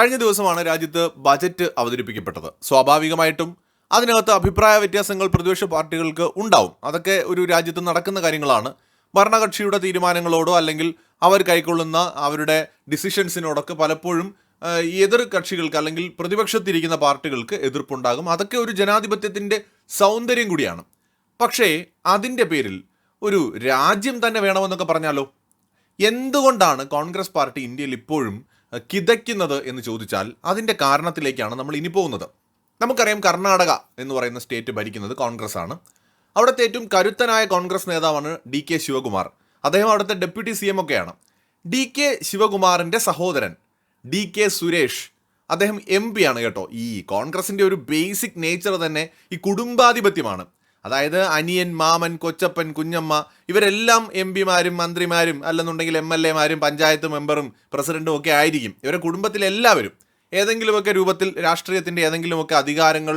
കഴിഞ്ഞ ദിവസമാണ് രാജ്യത്ത് ബജറ്റ് അവതരിപ്പിക്കപ്പെട്ടത്. സ്വാഭാവികമായിട്ടും അതിനകത്ത് അഭിപ്രായ വ്യത്യാസങ്ങൾ പ്രതിപക്ഷ പാർട്ടികൾക്ക് ഉണ്ടാവും. അതൊക്കെ ഒരു രാജ്യത്ത് നടക്കുന്ന കാര്യങ്ങളാണ്. ഭരണകക്ഷിയുടെ തീരുമാനങ്ങളോടോ അല്ലെങ്കിൽ അവർ കൈക്കൊള്ളുന്ന അവരുടെ ഡിസിഷൻസിനോടൊക്കെ പലപ്പോഴും എതിർ കക്ഷികൾക്ക് അല്ലെങ്കിൽ പ്രതിപക്ഷത്തിരിക്കുന്ന പാർട്ടികൾക്ക് എതിർപ്പുണ്ടാകും. അതൊക്കെ ഒരു ജനാധിപത്യത്തിന്റെ സൗന്ദര്യം കൂടിയാണ്. പക്ഷേ അതിന്റെ പേരിൽ ഒരു രാജ്യം തന്നെ വേണമെന്നൊക്കെ പറഞ്ഞാലോ? എന്തുകൊണ്ടാണ് കോൺഗ്രസ് പാർട്ടി ഇന്ത്യയിൽ ഇപ്പോഴും കിതയ്ക്കുന്നത് എന്ന് ചോദിച്ചാൽ അതിന്റെ കാരണത്തിലേക്കാണ് നമ്മൾ ഇനി പോകുന്നത്. നമുക്കറിയാം കർണാടക എന്ന് പറയുന്ന സ്റ്റേറ്റ് ഭരിക്കുന്നത് കോൺഗ്രസ് ആണ് അവിടുത്തെ ഏറ്റവും കരുത്തനായ കോൺഗ്രസ് നേതാവാണ് ഡി കെ ശിവകുമാർ. അദ്ദേഹം അവിടുത്തെ ഡെപ്യൂട്ടി സി എം ഒക്കെയാണ്. ഡി കെ ശിവകുമാറിന്റെ സഹോദരൻ ഡി കെ സുരേഷ് അദ്ദേഹം എം പി ആണ് കേട്ടോ. ഈ കോൺഗ്രസിന്റെ ഒരു ബേസിക് നേച്ചർ തന്നെ ഈ കുടുംബാധിപത്യമാണ്. അതായത് അനിയൻ മാമൻ കൊച്ചപ്പൻ കുഞ്ഞമ്മ ഇവരെല്ലാം എം പിമാരും മന്ത്രിമാരും അല്ലെന്നുണ്ടെങ്കിൽ എം എൽ എമാരും പഞ്ചായത്ത് മെമ്പറും പ്രസിഡന്റും ഒക്കെ ആയിരിക്കും. ഇവരുടെ കുടുംബത്തിലെ എല്ലാവരും ഏതെങ്കിലുമൊക്കെ രൂപത്തിൽ രാഷ്ട്രീയത്തിന്റെ ഏതെങ്കിലുമൊക്കെ അധികാരങ്ങൾ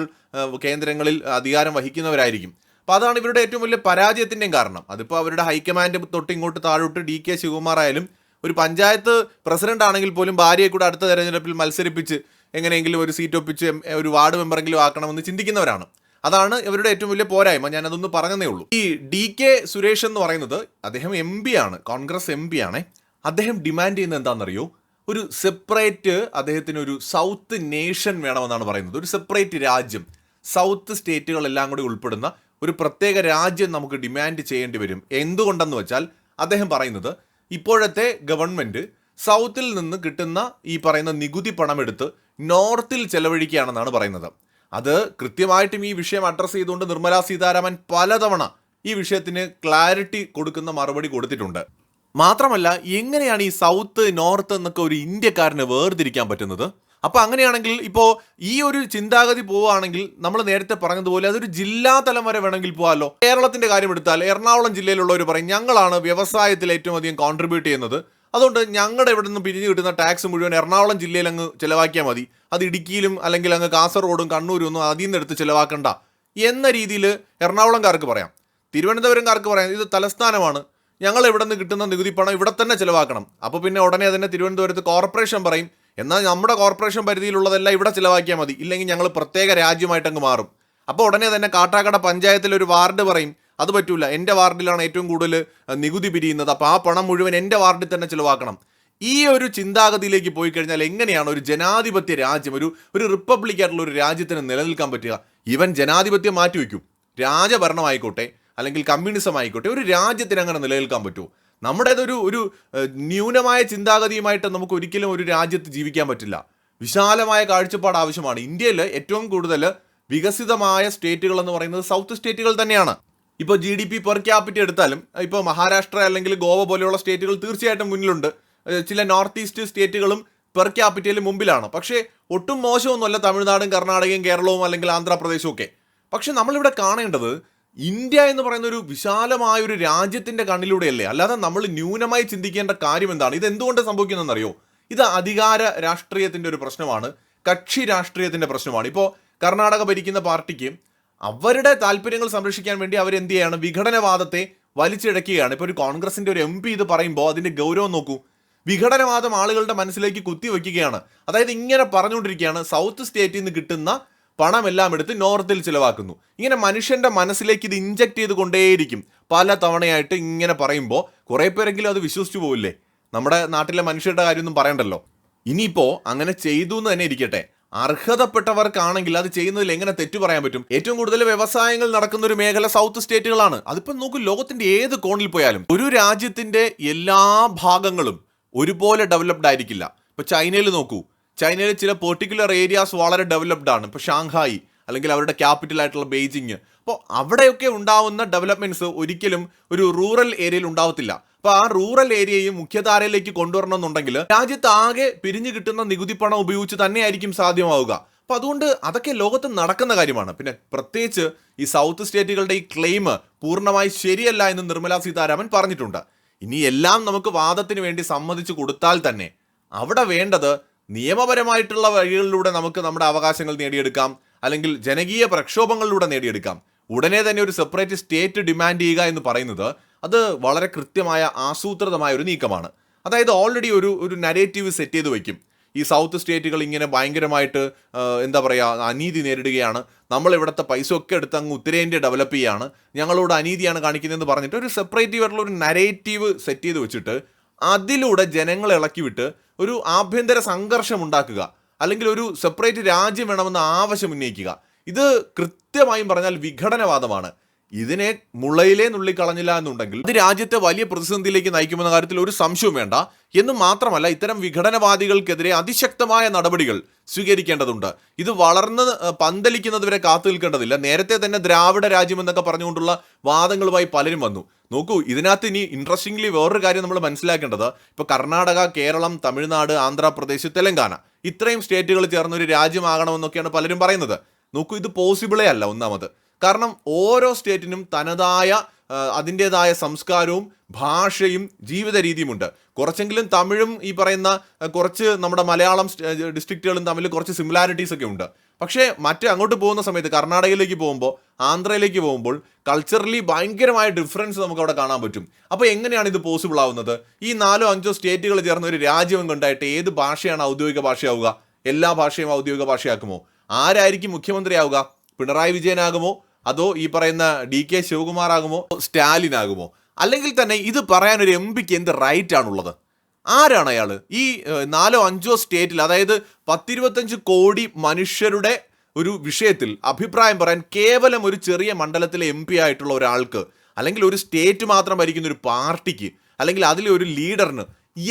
കേന്ദ്രങ്ങളിൽ അധികാരം വഹിക്കുന്നവരായിരിക്കും. അപ്പോൾ അതാണ് ഇവരുടെ ഏറ്റവും വലിയ പരാജയത്തിന്റെയും കാരണം. അതിപ്പോൾ അവരുടെ ഹൈക്കമാൻഡ് തൊട്ട് ഇങ്ങോട്ട് താഴോട്ട് ഡി കെ ശിവകുമാർ ആയാലും ഒരു പഞ്ചായത്ത് പ്രസിഡന്റ് ആണെങ്കിൽ പോലും ഭാര്യയെ കൂടെ അടുത്ത തെരഞ്ഞെടുപ്പിൽ മത്സരിപ്പിച്ച് എങ്ങനെയെങ്കിലും ഒരു സീറ്റ് ഒപ്പിച്ച് ഒരു വാർഡ് മെമ്പറെങ്കിലും ആക്കണമെന്ന് ചിന്തിക്കുന്നവരാണ്. അതാണ് ഇവരുടെ ഏറ്റവും വലിയ പോരായ്മ. ഞാൻ അതൊന്ന് പറഞ്ഞതേ ഉള്ളൂ. ഈ ഡി കെ സുരേഷ് എന്ന് പറയുന്നത് അദ്ദേഹം എം പി ആണ്. കോൺഗ്രസ് എം പി ആണ്. അദ്ദേഹം ഡിമാൻഡ് ചെയ്യുന്നത് എന്താണെന്നറിയോ? ഒരു സെപ്പറേറ്റ് അദ്ദേഹത്തിന് ഒരു സൗത്ത് നേഷൻ വേണമെന്നാണ് പറയുന്നത്. ഒരു സെപ്പറേറ്റ് രാജ്യം. സൗത്ത് സ്റ്റേറ്റുകളെല്ലാം കൂടി ഉൾപ്പെടുന്ന ഒരു പ്രത്യേക രാജ്യം നമുക്ക് ഡിമാൻഡ് ചെയ്യേണ്ടി വരും. എന്തുകൊണ്ടെന്ന് വെച്ചാൽ അദ്ദേഹം പറയുന്നത് ഇപ്പോഴത്തെ ഗവൺമെന്റ് സൗത്തിൽ നിന്ന് കിട്ടുന്ന ഈ പറയുന്ന നികുതി പണമെടുത്ത് നോർത്തിൽ ചെലവഴിക്കുകയാണെന്നാണ് പറയുന്നത്. അത് കൃത്യമായിട്ടും ഈ വിഷയം അഡ്രസ്സ് ചെയ്തുകൊണ്ട് നിർമ്മലാ സീതാരാമൻ പലതവണ ഈ വിഷയത്തിന് ക്ലാരിറ്റി കൊടുക്കുന്ന മറുപടി കൊടുത്തിട്ടുണ്ട്. മാത്രമല്ല എങ്ങനെയാണ് ഈ സൗത്ത് നോർത്ത് എന്നൊക്കെ ഒരു ഇന്ത്യക്കാരന് വേർതിരിക്കാൻ പറ്റുന്നത്? അപ്പോൾ അങ്ങനെയാണെങ്കിൽ ഇപ്പോൾ ഈ ഒരു ചിന്താഗതി പോവുകയാണെങ്കിൽ നമ്മൾ നേരത്തെ പറഞ്ഞതുപോലെ അതൊരു ജില്ലാ തലം വരെ വേണമെങ്കിൽ പോകാമല്ലോ കേരളത്തിന്റെ കാര്യം എടുത്താൽ എറണാകുളം ജില്ലയിലുള്ളവർ പറയും ഞങ്ങളാണ് വ്യവസായത്തിൽ ഏറ്റവും അധികം കോൺട്രിബ്യൂട്ട് ചെയ്യുന്നത്. അതുകൊണ്ട് ഞങ്ങളുടെ ഇവിടെ നിന്ന് പിരിഞ്ഞു കിട്ടുന്ന ടാക്സ് മുഴുവൻ എറണാകുളം ജില്ലയിൽ അങ്ങ് ചിലവാക്കിയാൽ മതി. അത് ഇടുക്കിയിലും അല്ലെങ്കിൽ അങ്ങ് കാസർഗോഡും കണ്ണൂരും ഒന്നും അതിൽ നിന്ന് എടുത്ത് ചിലവാക്കണ്ട. എന്ന രീതിയിൽ എറണാകുളംകാർക്ക് പറയാം. തിരുവനന്തപുരംകാർക്ക് പറയാം. ഇത് തലസ്ഥാനമാണ്. ഞങ്ങൾ ഇവിടെ നിന്ന് കിട്ടുന്ന നികുതി പണം ഇവിടെ തന്നെ ചിലവാക്കണം. അപ്പോൾ പിന്നെ ഉടനെ തന്നെ തിരുവനന്തപുരത്ത് കോർപ്പറേഷൻ പറയും എന്നാൽ നമ്മുടെ കോർപ്പറേഷൻ പരിധിയിലുള്ളതെല്ലാം ഇവിടെ ചിലവാക്കിയാൽ മതി. ഇല്ലെങ്കിൽ ഞങ്ങൾ പ്രത്യേക രാജ്യമായിട്ടങ്ങ് മാറും. അപ്പോൾ ഉടനെ തന്നെ കാട്ടാക്കട പഞ്ചായത്തിൽ ഒരു വാർഡ് പറയും അത് പറ്റൂല. എന്റെ വാർഡിലാണ് ഏറ്റവും കൂടുതൽ നികുതി പിരിയുന്നത്. അപ്പോൾ ആ പണം മുഴുവൻ എന്റെ വാർഡിൽ തന്നെ ചിലവാക്കണം. ഈ ഒരു ചിന്താഗതിയിലേക്ക് പോയി കഴിഞ്ഞാൽ എങ്ങനെയാണ് ഒരു ജനാധിപത്യ രാജ്യം ഒരു ഒരു റിപ്പബ്ലിക് ആയിട്ടുള്ള ഒരു രാജ്യത്തിന് നിലനിൽക്കാൻ പറ്റുക? ഇവൻ ജനാധിപത്യം മാറ്റിവെക്കും രാജഭരണമായിക്കോട്ടെ അല്ലെങ്കിൽ കമ്മ്യൂണിസം ആയിക്കോട്ടെ ഒരു രാജ്യത്തിന് അങ്ങനെ നിലനിൽക്കാൻ പറ്റുമോ? നമ്മുടേതൊരു ഒരു ന്യൂനമായ ചിന്താഗതിയുമായിട്ട് നമുക്ക് ഒരിക്കലും ഒരു രാജ്യത്ത് ജീവിക്കാൻ പറ്റില്ല. വിശാലമായ കാഴ്ചപ്പാട് ആവശ്യമാണ്. ഇന്ത്യയിൽ ഏറ്റവും കൂടുതൽ വികസിതമായ സ്റ്റേറ്റുകൾ എന്ന് പറയുന്നത് സൗത്ത് സ്റ്റേറ്റുകൾ തന്നെയാണ്. ഇപ്പോൾ G D P per capita എടുത്താലും ഇപ്പോൾ മഹാരാഷ്ട്ര അല്ലെങ്കിൽ ഗോവ പോലെയുള്ള സ്റ്റേറ്റുകൾ തീർച്ചയായിട്ടും മുന്നിലുണ്ട്. ചില നോർത്ത് ഈസ്റ്റ് സ്റ്റേറ്റുകളും പെർ ക്യാപിറ്റയിൽ മുമ്പിലാണ്. പക്ഷേ ഒട്ടും മോശമൊന്നുമല്ല തമിഴ്നാടും കർണാടകയും കേരളവും അല്ലെങ്കിൽ ആന്ധ്രാപ്രദേശും ഒക്കെ. പക്ഷെ നമ്മളിവിടെ കാണേണ്ടത് ഇന്ത്യ എന്ന് പറയുന്ന ഒരു വിശാലമായ ഒരു രാജ്യത്തിന്റെ കണ്ണിലൂടെയല്ലേ? അല്ലാതെ നമ്മൾ ന്യൂനമായി ചിന്തിക്കേണ്ട കാര്യം എന്താണ്? ഇത് എന്തുകൊണ്ട് സംഭവിക്കുന്നതെന്നറിയോ? ഇത് അധികാര രാഷ്ട്രീയത്തിന്റെ ഒരു പ്രശ്നമാണ്. കക്ഷി രാഷ്ട്രീയത്തിന്റെ പ്രശ്നമാണ്. ഇപ്പോൾ കർണാടക ഭരിക്കുന്ന പാർട്ടിക്ക് അവരുടെ താല്പര്യങ്ങൾ സംരക്ഷിക്കാൻ വേണ്ടി അവർ എന്ത് ചെയ്യാണ് വിഘടനവാദത്തെ വലിച്ചിഴക്കുകയാണ്. ഇപ്പോൾ ഒരു കോൺഗ്രസിന്റെ ഒരു എം പി ഇത് പറയുമ്പോൾ അതിന്റെ ഗൗരവം നോക്കൂ. വിഘടനവാദം ആളുകളുടെ മനസ്സിലേക്ക് കുത്തിവെക്കുകയാണ്. അതായത് ഇങ്ങനെ പറഞ്ഞുകൊണ്ടിരിക്കുകയാണ്. സൗത്ത് സ്റ്റേറ്റിൽ നിന്ന് കിട്ടുന്ന പണമെല്ലാം എടുത്ത് നോർത്തിൽ ചിലവാക്കുന്നു. ഇങ്ങനെ മനുഷ്യന്റെ മനസ്സിലേക്ക് ഇത് ഇഞ്ചക്ട് ചെയ്ത് കൊണ്ടേയിരിക്കും പല തവണയായിട്ട് ഇങ്ങനെ പറയുമ്പോൾ കുറേ പേരെങ്കിലും അത് വിശ്വസിച്ചു പോവില്ലേ? നമ്മുടെ നാട്ടിലെ മനുഷ്യരുടെ കാര്യമൊന്നും പറയണ്ടല്ലോ. ഇനിയിപ്പോൾ അങ്ങനെ ചെയ്തു എന്ന് തന്നെ ഇരിക്കട്ടെ. അർഹതപ്പെട്ടവർക്കാണെങ്കിൽ അത് ചെയ്യുന്നതിൽ എങ്ങനെ തെറ്റു പറയാൻ പറ്റും? ഏറ്റവും കൂടുതൽ വ്യവസായങ്ങൾ നടക്കുന്ന ഒരു മേഖല സൗത്ത് സ്റ്റേറ്റുകളാണ്. അതിപ്പോ നോക്കൂ ലോകത്തിന്റെ ഏത് കോണിൽ പോയാലും ഒരു രാജ്യത്തിന്റെ എല്ലാ ഭാഗങ്ങളും ഒരുപോലെ ഡെവലപ്ഡ് ആയിരിക്കില്ല. ഇപ്പൊ ചൈനയിൽ നോക്കൂ. ചൈനയിലെ ചില പെർട്ടിക്കുലർ ഏരിയാസ് വളരെ ഡെവലപ്ഡ് ആണ്. ഇപ്പൊ ഷാങ്ഹായി അല്ലെങ്കിൽ അവരുടെ ക്യാപിറ്റൽ ആയിട്ടുള്ള ബെയ്ജിങ് അപ്പോൾ അവിടെയൊക്കെ ഉണ്ടാവുന്ന ഡെവലപ്മെന്റ്സ് ഒരിക്കലും ഒരു റൂറൽ ഏരിയയിൽ ഉണ്ടാവത്തില്ല. അപ്പോൾ ആ റൂറൽ ഏരിയയും മുഖ്യധാരയിലേക്ക് കൊണ്ടുവരണമെന്നുണ്ടെങ്കിൽ രാജ്യത്ത് ആകെ പിരിഞ്ഞു കിട്ടുന്ന നികുതി പണം ഉപയോഗിച്ച് തന്നെയായിരിക്കും സാധ്യമാവുക. അപ്പോൾ അതുകൊണ്ട് അതൊക്കെ ലോകത്ത് നടക്കുന്ന കാര്യമാണ്. പിന്നെ പ്രത്യേകിച്ച് ഈ സൗത്ത് സ്റ്റേറ്റുകളുടെ ഈ ക്ലെയിം പൂർണമായി ശരിയല്ല എന്ന് നിർമ്മലാ സീതാരാമൻ പറഞ്ഞിട്ടുണ്ട്. ഇനി എല്ലാം നമുക്ക് വാദത്തിന് വേണ്ടി സമ്മതിച്ചു കൊടുത്താൽ തന്നെ അവിടെ വേണ്ടത് നിയമപരമായിട്ടുള്ള വഴികളിലൂടെ നമുക്ക് നമ്മുടെ അവകാശങ്ങൾ നേടിയെടുക്കാം. അല്ലെങ്കിൽ ജനകീയ പ്രക്ഷോഭങ്ങളിലൂടെ നേടിയെടുക്കാം. ഉടനെ തന്നെ ഒരു സെപ്പറേറ്റ് സ്റ്റേറ്റ് ഡിമാൻഡ് ചെയ്യുക എന്ന് പറയുന്നത് അത് വളരെ കൃത്യമായ ആസൂത്രിതമായ ഒരു നീക്കമാണ്. അതായത് ഓൾറെഡി ഒരു ഒരു നരേറ്റീവ് സെറ്റ് ചെയ്ത് വയ്ക്കും. ഈ സൗത്ത് സ്റ്റേറ്റുകൾ ഇങ്ങനെ ഭയങ്കരമായിട്ട് എന്താ പറയുക അനീതി നേരിടുകയാണ്. നമ്മൾ ഇവിടുത്തെ പൈസ ഒക്കെ എടുത്ത് അങ്ങ് ഉത്തരേന്ത്യ ഡെവലപ്പ് ചെയ്യുകയാണ് ഞങ്ങളോട് അനീതിയാണ് കാണിക്കുന്നതെന്ന് പറഞ്ഞിട്ട് ഒരു സെപ്പറേറ്റീവ് ആയിട്ടുള്ള ഒരു നരേറ്റീവ് സെറ്റ് ചെയ്ത് വെച്ചിട്ട് അതിലൂടെ ജനങ്ങളെ ഇളക്കി വിട്ട് ഒരു ആഭ്യന്തര സംഘർഷം ഉണ്ടാക്കുക. അല്ലെങ്കിൽ ഒരു സെപ്പറേറ്റ് രാജ്യം വേണമെന്ന ആവശ്യം ഉന്നയിക്കുക. ഇത് കൃത്യമായും പറഞ്ഞാൽ വിഘടനവാദമാണ്. ഇതിനെ മുളയിലേ നുള്ളിക്കളഞ്ഞില്ല എന്നുണ്ടെങ്കിൽ അത് രാജ്യത്തെ വലിയ പ്രതിസന്ധിയിലേക്ക് നയിക്കുമെന്ന കാര്യത്തിൽ ഒരു സംശയവും വേണ്ട. എന്ന് മാത്രമല്ല ഇത്തരം വിഘടനവാദികൾക്കെതിരെ അതിശക്തമായ നടപടികൾ സ്വീകരിക്കേണ്ടതുണ്ട്. ഇത് വളർന്ന് പന്തലിക്കുന്നതുവരെ പന്തലിക്കുന്നത് വരെ കാത്തു നിൽക്കേണ്ടതില്ല. നേരത്തെ തന്നെ ദ്രാവിഡ രാജ്യം എന്നൊക്കെ പറഞ്ഞുകൊണ്ടുള്ള വാദങ്ങളുമായി പലരും വന്നു. നോക്കൂ ഇതിനകത്ത് ഇനി ഇൻട്രസ്റ്റിംഗ്ലി വേറൊരു കാര്യം നമ്മൾ മനസ്സിലാക്കേണ്ടത്. ഇപ്പോൾ കർണാടക കേരളം തമിഴ്നാട് ആന്ധ്രാപ്രദേശ് തെലങ്കാന. ഇത്രയും സ്റ്റേറ്റുകൾ ചേർന്ന ഒരു രാജ്യമാകണമെന്നൊക്കെയാണ് പലരും പറയുന്നത്. നോക്കൂ ഇത് പോസിബിളേ അല്ല ഒന്നാമത്. കാരണം ഓരോ സ്റ്റേറ്റിനും തനതായ അതിന്റേതായ സംസ്കാരവും ഭാഷയും ജീവിത രീതിയുമുണ്ട് കുറച്ചെങ്കിലും തമിഴും ഈ പറയുന്ന കുറച്ച് നമ്മുടെ മലയാളം ഡിസ്ട്രിക്റ്റുകളും തമ്മിൽ കുറച്ച് സിമിലാരിറ്റീസ് ഒക്കെ ഉണ്ട്. പക്ഷേ മറ്റേ അങ്ങോട്ട് പോകുന്ന സമയത്ത് കർണാടകയിലേക്ക് പോകുമ്പോൾ ആന്ധ്രയിലേക്ക് പോകുമ്പോൾ കൾച്ചറലി ഭയങ്കരമായ ഡിഫറൻസ് നമുക്ക് അവിടെ കാണാൻ പറ്റും. അപ്പോൾ എങ്ങനെയാണ് ഇത് പോസിബിൾ ആവുന്നത്? ഈ നാലോ അഞ്ചോ സ്റ്റേറ്റുകൾ ചേർന്ന ഒരു രാജ്യം കൊണ്ടായിട്ട് ഏത് ഭാഷയാണ് ഔദ്യോഗിക ഭാഷയാവുക? എല്ലാ ഭാഷയും ഔദ്യോഗിക ഭാഷയാക്കുമോ? ആരായിരിക്കും മുഖ്യമന്ത്രിയാവുക? പിണറായി വിജയനാകുമോ? അതോ ഈ പറയുന്ന ഡി കെ ശിവകുമാർ ആകുമോ സ്റ്റാലിൻ ആകുമോ അല്ലെങ്കിൽ തന്നെ ഇത് പറയാൻ ഒരു എം പിക്ക് എന്ത് റൈറ്റ് ആണുള്ളത്? ആരാണ് അയാൾ ഈ നാലോ അഞ്ചോ സ്റ്റേറ്റിൽ അതായത് പത്തിരുപത്തഞ്ച് കോടി മനുഷ്യരുടെ ഒരു വിഷയത്തിൽ അഭിപ്രായം പറയാൻ കേവലം ഒരു ചെറിയ മണ്ഡലത്തിലെ എം പി ആയിട്ടുള്ള ഒരാൾക്ക് അല്ലെങ്കിൽ ഒരു സ്റ്റേറ്റ് മാത്രം ഭരിക്കുന്ന ഒരു പാർട്ടിക്ക് അല്ലെങ്കിൽ അതിലെ ഒരു ലീഡറിന്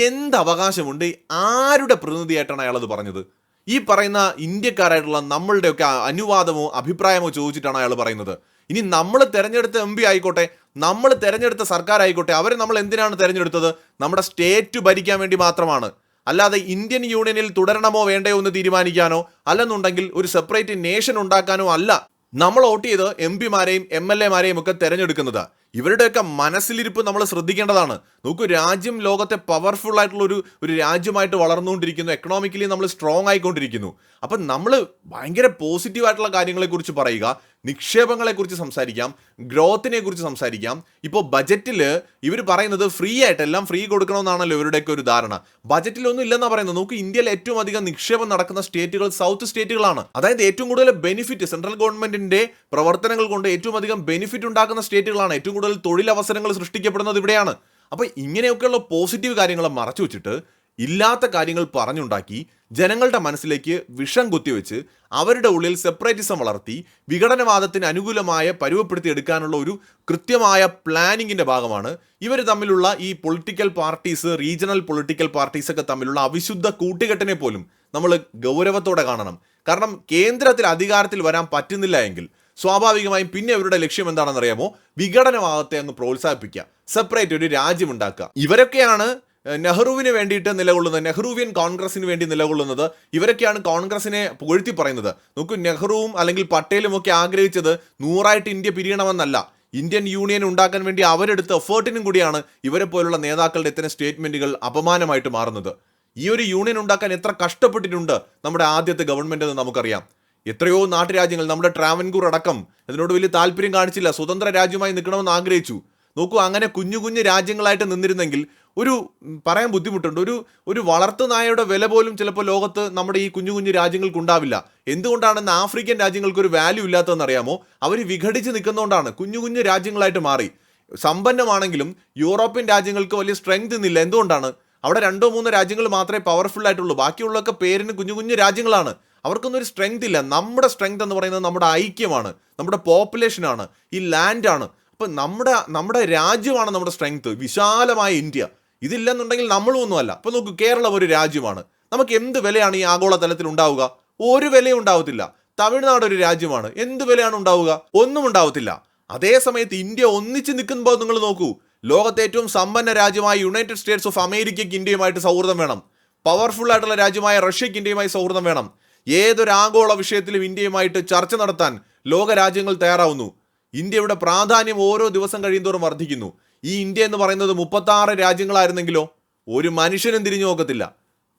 എന്ത് അവകാശമുണ്ട്? ആരുടെ പ്രതിനിധിയായിട്ടാണ് അയാളത് പറഞ്ഞത്? ഈ പറയുന്ന ഇന്ത്യക്കാരായിട്ടുള്ള നമ്മളുടെയൊക്കെ അനുവാദമോ അഭിപ്രായമോ ചോദിച്ചിട്ടാണ് അയാൾ പറയുന്നത്. ഇനി നമ്മൾ തിരഞ്ഞെടുത്ത എം പി ആയിക്കോട്ടെ നമ്മൾ തിരഞ്ഞെടുത്ത സർക്കാർ ആയിക്കോട്ടെ അവരെ നമ്മൾ എന്തിനാണ് തിരഞ്ഞെടുത്തത്? നമ്മുടെ സ്റ്റേറ്റ് ഭരിക്കാൻ വേണ്ടി മാത്രമാണ്. അല്ലാതെ ഇന്ത്യൻ യൂണിയനിൽ തുടരണമോ വേണ്ടയോ എന്ന് തീരുമാനിക്കാനോ അല്ലെന്നുണ്ടെങ്കിൽ ഒരു സെപ്പറേറ്റ് നേഷൻ ഉണ്ടാക്കാനോ അല്ല. നമ്മൾ വോട്ട് ചെയ്ത് എം പിമാരെയും എം എൽ എമാരെയും ഒക്കെ തെരഞ്ഞെടുക്കുന്നത്. ഇവരുടെയൊക്കെ മനസ്സിലിരിപ്പ് നമ്മൾ ശ്രദ്ധിക്കേണ്ടതാണ്. നോക്കൂ രാജ്യം ലോകത്തെ പവർഫുൾ ആയിട്ടുള്ള ഒരു ഒരു രാജ്യമായിട്ട് വളർന്നുകൊണ്ടിരിക്കുന്നു. എക്കണോമിക്കലി നമ്മൾ സ്ട്രോങ് ആയിക്കൊണ്ടിരിക്കുന്നു. അപ്പം നമ്മൾ ഭയങ്കര പോസിറ്റീവ് ആയിട്ടുള്ള കാര്യങ്ങളെക്കുറിച്ച് പറയുക. നിക്ഷേപങ്ങളെക്കുറിച്ച് സംസാരിക്കാം ഗ്രോത്തിനെ കുറിച്ച് സംസാരിക്കാം. ഇപ്പോൾ ബജറ്റിൽ ഇവർ പറയുന്നത് ഫ്രീ ആയിട്ട് എല്ലാം ഫ്രീ കൊടുക്കണമെന്നാണല്ലോ ഇവരുടെയൊക്കെ ഒരു ധാരണ. ബജറ്റിലൊന്നും ഇല്ലെന്നാ പറയുന്നത്. നമുക്ക് ഇന്ത്യയിൽ ഏറ്റവും അധികം നിക്ഷേപം നടക്കുന്ന സ്റ്റേറ്റുകൾ സൗത്ത് സ്റ്റേറ്റുകളാണ്. അതായത് ഏറ്റവും കൂടുതൽ ബെനിഫിറ്റ് സെൻട്രൽ ഗവൺമെന്റിന്റെ പ്രവർത്തനങ്ങൾ കൊണ്ട് ഏറ്റവും അധികം ബെനിഫിറ്റ് ഉണ്ടാക്കുന്ന സ്റ്റേറ്റുകളാണ്. ഏറ്റവും കൂടുതൽ തൊഴിലവസരങ്ങൾ സൃഷ്ടിക്കപ്പെടുന്നത് ഇവിടെയാണ്. അപ്പോൾ ഇങ്ങനെയൊക്കെയുള്ള പോസിറ്റീവ് കാര്യങ്ങൾ മറച്ചു വെച്ചിട്ട് ഇല്ലാത്ത കാര്യങ്ങൾ പറഞ്ഞുണ്ടാക്കി ജനങ്ങളുടെ മനസ്സിലേക്ക് വിഷം കുത്തിവെച്ച് അവരുടെ ഉള്ളിൽ സെപ്പറേറ്റിസം വളർത്തി വിഘടനവാദത്തിന് അനുകൂലമായ പരുവപ്പെടുത്തി എടുക്കാനുള്ള ഒരു കൃത്യമായ പ്ലാനിങ്ങിന്റെ ഭാഗമാണ്. ഇവർ തമ്മിലുള്ള ഈ political parties regional political parties ഒക്കെ തമ്മിലുള്ള അവിശുദ്ധ കൂട്ടുകെട്ടിനെ പോലും നമ്മൾ ഗൗരവത്തോടെ കാണണം. കാരണം കേന്ദ്രത്തിൽ അധികാരത്തിൽ വരാൻ പറ്റുന്നില്ല എങ്കിൽ സ്വാഭാവികമായും പിന്നെ അവരുടെ ലക്ഷ്യം എന്താണെന്ന് അറിയാമോ വിഘടനവാദത്തെ അങ്ങ് പ്രോത്സാഹിപ്പിക്കുക. സെപ്പറേറ്റ് ഒരു രാജ്യം ഉണ്ടാക്കുക. ഇവരൊക്കെയാണ് നെഹ്റുവിന് വേണ്ടിയിട്ട് നിലകൊള്ളുന്നത് നെഹ്റുവിയൻ കോൺഗ്രസിന് വേണ്ടി നിലകൊള്ളുന്നത് ഇവരൊക്കെയാണ് കോൺഗ്രസിനെ പുകഴ്ത്തി പറയുന്നത്. നോക്കൂ നെഹ്റുവും അല്ലെങ്കിൽ പട്ടേലും ഒക്കെ ആഗ്രഹിച്ചത് നൂറായിട്ട് ഇന്ത്യ പിരിയണമെന്നല്ല. ഇന്ത്യൻ യൂണിയൻ ഉണ്ടാക്കാൻ വേണ്ടി അവരെടുത്ത എഫേർട്ടിനും കൂടിയാണ് ഇവരെ പോലുള്ള നേതാക്കളുടെ ഇത്തരം സ്റ്റേറ്റ്മെന്റുകൾ അപമാനമായിട്ട് മാറുന്നത്. ഈ ഒരു യൂണിയൻ ഉണ്ടാക്കാൻ എത്ര കഷ്ടപ്പെട്ടിട്ടുണ്ട് നമ്മുടെ ആദ്യത്തെ ഗവൺമെന്റ് എന്ന് നമുക്കറിയാം. എത്രയോ നാട്ടുരാജ്യങ്ങൾ നമ്മുടെ ട്രാവൻകൂർ അടക്കം അതിനോട് വലിയ താല്പര്യം കാണിച്ചില്ല. സ്വതന്ത്ര രാജ്യമായി നിൽക്കണമെന്ന് ആഗ്രഹിച്ചു. നോക്കൂ അങ്ങനെ കുഞ്ഞു കുഞ്ഞു രാജ്യങ്ങളായിട്ട് നിന്നിരുന്നെങ്കിൽ ഒരു പറയാൻ ബുദ്ധിമുട്ടുണ്ട്. ഒരു ഒരു വളർത്തു നായയുടെ വില പോലും ചിലപ്പോൾ ലോകത്ത് നമ്മുടെ ഈ കുഞ്ഞു കുഞ്ഞു രാജ്യങ്ങൾക്ക് ഉണ്ടാവില്ല എന്തുകൊണ്ടാണെന്ന് ആഫ്രിക്കൻ രാജ്യങ്ങൾക്ക് ഒരു വാല്യൂ ഇല്ലാത്തതെന്ന് അറിയാമോ അവർ വിഘടിച്ച് നിൽക്കുന്നതുകൊണ്ടാണ് കുഞ്ഞു കുഞ്ഞു രാജ്യങ്ങളായിട്ട് മാറി. സമ്പന്നമാണെങ്കിലും യൂറോപ്യൻ രാജ്യങ്ങൾക്ക് വലിയ സ്ട്രെങ്ത് ഇന്നില്ല എന്തുകൊണ്ടാണ്? അവിടെ രണ്ടോ മൂന്നോ രാജ്യങ്ങൾ മാത്രമേ പവർഫുൾ ആയിട്ടുള്ളൂ. ബാക്കിയുള്ളൊക്കെ പേരിന് കുഞ്ഞു കുഞ്ഞു രാജ്യങ്ങളാണ്. അവർക്കൊന്നും ഒരു സ്ട്രെങ്ത് ഇല്ല. നമ്മുടെ സ്ട്രെങ്ത് എന്ന് പറയുന്നത് നമ്മുടെ ഐക്യമാണ്. നമ്മുടെ പോപ്പുലേഷനാണ് ഈ ലാൻഡാണ് അപ്പം നമ്മുടെ നമ്മുടെ രാജ്യമാണ് നമ്മുടെ സ്ട്രെങ്ത് വിശാലമായ ഇന്ത്യ. ഇതില്ലെന്നുണ്ടെങ്കിൽ നമ്മളും ഒന്നുമല്ല അപ്പം നോക്കൂ കേരളം ഒരു രാജ്യമാണ്. നമുക്ക് എന്ത് വിലയാണ് ഈ ആഗോളതലത്തിൽ ഉണ്ടാവുക? ഒരു വിലയും ഉണ്ടാവത്തില്ല. തമിഴ്നാട് ഒരു രാജ്യമാണ്. എന്ത് വിലയാണ് ഉണ്ടാവുക? ഒന്നും ഉണ്ടാവത്തില്ല. അതേ സമയത്ത് ഇന്ത്യ ഒന്നിച്ച് നിൽക്കുമ്പോൾ നിങ്ങൾ നോക്കൂ ലോകത്തെ ഏറ്റവും സമ്പന്ന രാജ്യമായ യുണൈറ്റഡ് സ്റ്റേറ്റ്സ് ഓഫ് അമേരിക്കയ്ക്ക് ഇന്ത്യയുമായിട്ട് സൗഹൃദം വേണം. പവർഫുൾ ആയിട്ടുള്ള രാജ്യമായ റഷ്യയ്ക്ക് ഇന്ത്യയുമായി സൗഹൃദം വേണം. ഏതൊരു ആഗോള വിഷയത്തിലും ഇന്ത്യയുമായിട്ട് ചർച്ച നടത്താൻ ലോകരാജ്യങ്ങൾ തയ്യാറാവുന്നു. ഇന്ത്യയുടെ പ്രാധാന്യം ഓരോ ദിവസം കഴിയുന്തോറും വർദ്ധിക്കുന്നു. ഈ ഇന്ത്യ എന്ന് പറയുന്നത് മുപ്പത്താറ് രാജ്യങ്ങളായിരുന്നെങ്കിലോ ഒരു മനുഷ്യനും തിരിഞ്ഞു നോക്കത്തില്ല.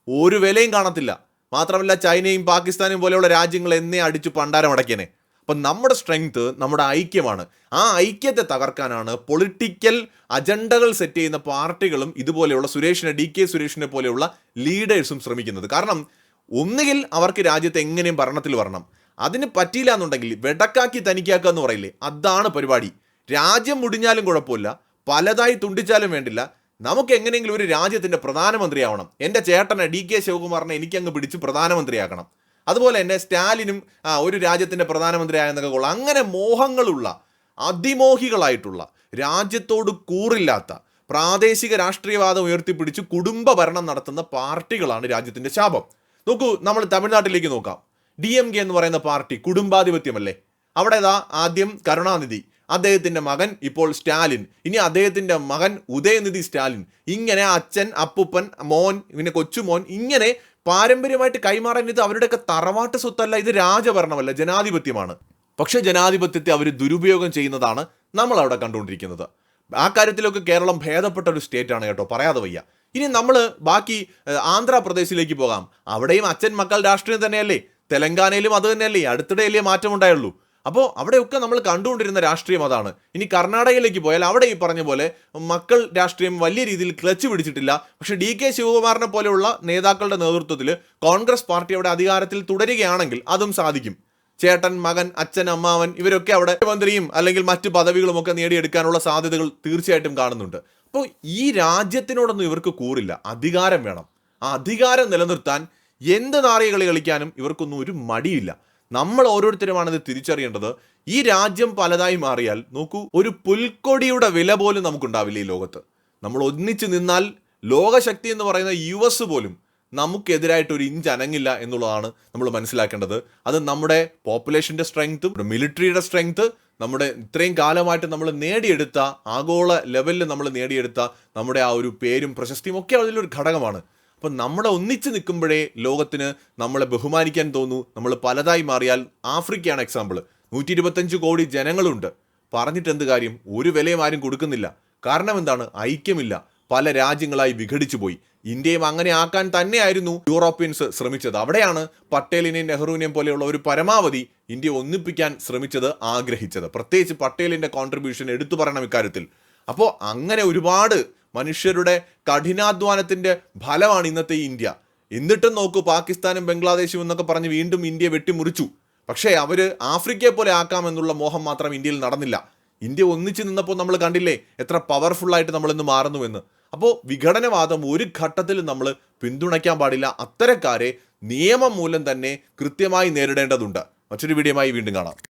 ഒരു വിലയും കാണത്തില്ല. മാത്രമല്ല ചൈനയും പാകിസ്ഥാനും പോലെയുള്ള രാജ്യങ്ങൾ എന്നേ അടിച്ചു പണ്ടാരം അടയ്ക്കനെ അപ്പം നമ്മുടെ സ്ട്രെങ്ത് നമ്മുടെ ഐക്യമാണ്. ആ ഐക്യത്തെ തകർക്കാനാണ് പൊളിറ്റിക്കൽ അജണ്ടകൾ സെറ്റ് ചെയ്യുന്ന പാർട്ടികളും ഇതുപോലെയുള്ള സുരേഷിനെ ഡി കെ സുരേഷിനെ പോലെയുള്ള ലീഡേഴ്സും ശ്രമിക്കുന്നത്. കാരണം ഒന്നുകിൽ അവർക്ക് രാജ്യത്തെ എങ്ങനെയും ഭരണത്തിൽ വരണം. അതിന് പറ്റിയില്ല എന്നുണ്ടെങ്കിൽ വെടക്കാക്കി തനിക്കാക്കുക എന്ന് പറയില്ലേ? അതാണ് പരിപാടി. രാജ്യം മുടിഞ്ഞാലും കുഴപ്പമില്ല. പലതായി തുണ്ടിച്ചാലും വേണ്ടില്ല. നമുക്ക് എങ്ങനെയെങ്കിലും ഒരു രാജ്യത്തിന്റെ പ്രധാനമന്ത്രിയാവണം. എന്റെ ചേട്ടനെ ഡി കെ ശിവകുമാറിനെ എനിക്കങ്ങ് പിടിച്ച് പ്രധാനമന്ത്രിയാക്കണം. അതുപോലെ തന്നെ സ്റ്റാലിനും ആ, ഒരു രാജ്യത്തിന്റെ പ്രധാനമന്ത്രി ആയെന്നൊക്കെ കൊള്ളാം. അങ്ങനെ മോഹങ്ങളുള്ള അതിമോഹികളായിട്ടുള്ള രാജ്യത്തോട് കൂറില്ലാത്ത പ്രാദേശിക രാഷ്ട്രീയവാദം ഉയർത്തിപ്പിടിച്ച് കുടുംബ ഭരണം നടത്തുന്ന പാർട്ടികളാണ് രാജ്യത്തിന്റെ ശാപം. നോക്കൂ നമ്മൾ തമിഴ്നാട്ടിലേക്ക് നോക്കാം. ഡി എം കെ എന്ന് പറയുന്ന പാർട്ടി കുടുംബാധിപത്യമല്ലേ? അവിടെ ഇതാ ആദ്യം കരുണാനിധി. അദ്ദേഹത്തിന്റെ മകൻ ഇപ്പോൾ സ്റ്റാലിൻ. ഇനി അദ്ദേഹത്തിന്റെ മകൻ ഉദയനിധി സ്റ്റാലിൻ. ഇങ്ങനെ അച്ഛൻ അപ്പുപ്പൻ മോൻ പിന്നെ കൊച്ചുമോൻ ഇങ്ങനെ പാരമ്പര്യമായിട്ട് കൈമാറാൻ ഇത് അവരുടെയൊക്കെ തറവാട്ട് സ്വത്തല്ല ഇത് രാജഭരണമല്ല ജനാധിപത്യമാണ്. പക്ഷെ ജനാധിപത്യത്തെ അവർ ദുരുപയോഗം ചെയ്യുന്നതാണ് നമ്മൾ അവിടെ കണ്ടുകൊണ്ടിരിക്കുന്നത്. ആ കാര്യത്തിലൊക്കെ കേരളം ഭേദപ്പെട്ട ഒരു സ്റ്റേറ്റ് ആണ് കേട്ടോ പറയാതെ വയ്യ. ഇനി നമ്മൾ ബാക്കി ആന്ധ്രാപ്രദേശിലേക്ക് പോകാം. അവിടെയും അച്ഛൻ മക്കൾ രാഷ്ട്രീയം തന്നെയല്ലേ? തെലങ്കാനയിലും അത് തന്നെയല്ലേ? അടുത്തിടെയല്ലേ മാറ്റം ഉണ്ടായുള്ളൂ അപ്പോൾ അവിടെയൊക്കെ നമ്മൾ കണ്ടുകൊണ്ടിരുന്ന രാഷ്ട്രീയം അതാണ്. ഇനി കർണാടകയിലേക്ക് പോയാൽ അവിടെ ഈ പറഞ്ഞ പോലെ മക്കൾ രാഷ്ട്രീയം വലിയ രീതിയിൽ ക്ലച്ച് പിടിച്ചിട്ടില്ല. പക്ഷേ ഡി കെ ശിവകുമാറിനെ പോലെയുള്ള നേതാക്കളുടെ നേതൃത്വത്തിൽ കോൺഗ്രസ് പാർട്ടി അവിടെ അധികാരത്തിൽ തുടരുകയാണെങ്കിൽ അതും സാധിക്കും. ചേട്ടൻ മകൻ അച്ഛൻ അമ്മാവൻ ഇവരൊക്കെ അവിടെ മന്ത്രിയും അല്ലെങ്കിൽ മറ്റ് പദവികളും ഒക്കെ നേടിയെടുക്കാനുള്ള സാധ്യതകൾ തീർച്ചയായിട്ടും കാണുന്നുണ്ട്. അപ്പോൾ ഈ രാജ്യത്തിനോടൊന്നും ഇവർക്ക് കൂറില്ല. അധികാരം വേണം. ആ അധികാരം നിലനിർത്താൻ എന്ത് നാറിയ കളി കളിക്കാനും ഇവർക്കൊന്നും ഒരു മടിയില്ല. നമ്മൾ ഓരോരുത്തരുമാണ് ഇത് തിരിച്ചറിയേണ്ടത്. ഈ രാജ്യം പലതായി മാറിയാൽ നോക്കൂ ഒരു പുൽക്കൊടിയുടെ വില പോലും നമുക്കുണ്ടാവില്ല ഈ ലോകത്ത്. നമ്മൾ ഒന്നിച്ചു നിന്നാൽ ലോകശക്തി എന്ന് പറയുന്ന യു എസ് പോലും നമുക്കെതിരായിട്ട് ഒരു ഇഞ്ച് അനങ്ങില്ല എന്നുള്ളതാണ് നമ്മൾ മനസ്സിലാക്കേണ്ടത്. അത് നമ്മുടെ പോപ്പുലേഷന്റെ സ്ട്രെങ്ത്തും മിലിറ്ററിയുടെ സ്ട്രെങ്ത് നമ്മുടെ ഇത്രയും കാലമായിട്ട് നമ്മൾ നേടിയെടുത്ത ആഗോള ലെവലിൽ നമ്മൾ നേടിയെടുത്ത നമ്മുടെ ആ ഒരു പേരും പ്രശസ്തിയും ഒക്കെ അതിലൊരു ഘടകമാണ്. അപ്പം നമ്മളെ ഒന്നിച്ച് നിൽക്കുമ്പോഴേ ലോകത്തിന് നമ്മളെ ബഹുമാനിക്കാൻ തോന്നൂ. നമ്മൾ പലതായി മാറിയാൽ ആഫ്രിക്കയാണ് എക്സാമ്പിൾ നൂറ്റി ഇരുപത്തഞ്ച് കോടി ജനങ്ങളുണ്ട്. പറഞ്ഞിട്ട് എന്ത് കാര്യം? ഒരു വിലയും ആരും കൊടുക്കുന്നില്ല. കാരണം എന്താണ്? ഐക്യമില്ല. പല രാജ്യങ്ങളായി വിഘടിച്ചു പോയി. ഇന്ത്യയും അങ്ങനെ ആക്കാൻ തന്നെയായിരുന്നു യൂറോപ്യൻസ് ശ്രമിച്ചത്. അവിടെയാണ് പട്ടേലിനെയും നെഹ്റുവിനെയും പോലെയുള്ള ഒരു പരമാവധി ഇന്ത്യ ഒന്നിപ്പിക്കാൻ ശ്രമിച്ചത് ആഗ്രഹിച്ചത്. പ്രത്യേകിച്ച് പട്ടേലിന്റെ കോൺട്രിബ്യൂഷൻ എടുത്തു പറയണം ഇക്കാര്യത്തിൽ. അപ്പോൾ അങ്ങനെ ഒരുപാട് മനുഷ്യരുടെ കഠിനാധ്വാനത്തിന്റെ ഫലമാണ് ഇന്നത്തെ ഇന്ത്യ. എന്നിട്ടും നോക്കൂ പാകിസ്ഥാനും ബംഗ്ലാദേശും എന്നൊക്കെ പറഞ്ഞ് വീണ്ടും ഇന്ത്യ വെട്ടിമുറിച്ചു. പക്ഷേ അവർ ആഫ്രിക്കയെ പോലെ ആക്കാമെന്നുള്ള മോഹം മാത്രം ഇന്ത്യയിൽ നടന്നില്ല. ഇന്ത്യ ഒന്നിച്ചു നിന്നപ്പോൾ നമ്മൾ കണ്ടില്ലേ എത്ര പവർഫുള്ളായിട്ട് നമ്മളിന്ന് മാറുന്നുവെന്ന്. അപ്പോൾ വിഘടനവാദം ഒരു ഘട്ടത്തിൽ നമ്മൾ പിന്തുണയ്ക്കാൻ പാടില്ല. അത്തരക്കാരെ നിയമം മൂലം തന്നെ കൃത്യമായി നേരിടേണ്ടതുണ്ട്. മറ്റൊരു വീഡിയോമായി വീണ്ടും കാണാം.